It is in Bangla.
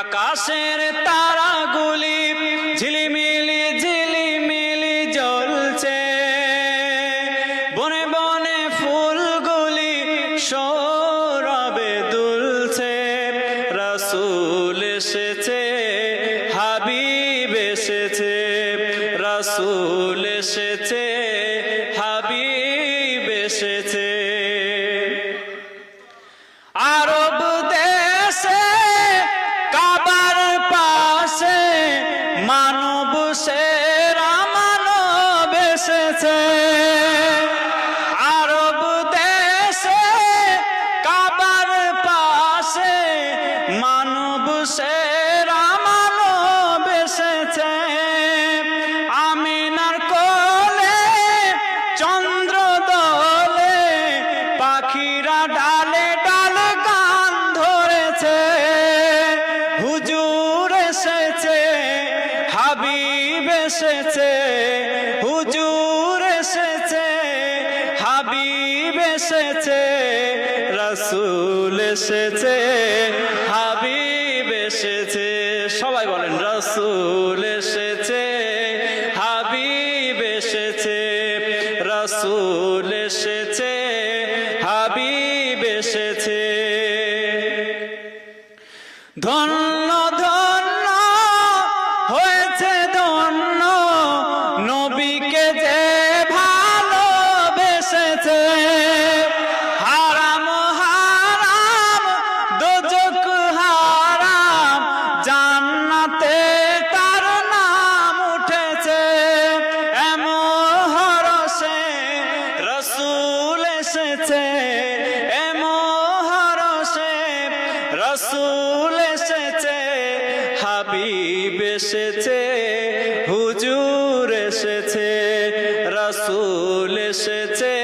আকাশের তারাগুলি ঝিলিমিলি ঝিলিমিলি জ্বলছে। বনে বনে ফুলগুলি সৌরবে দুলছে। রসুল এসেছে হাবিব এসেছে। মানব সেরা মানব এসেছে। আমিনার কোলে চন্দ্র দলে পাখিরা ডালে ডালে গান ধরেছে। হুজুর এসেছে, হাবিব এসেছে, হুজুর এসেছে, হাবিব এসেছে, রসুল এসেছে। রসুল এসেছে হাবিব এসেছে। ধন্য রসুল এসেছে হাবিব এসেছে হুজুর এসেছে রসুল এসেছে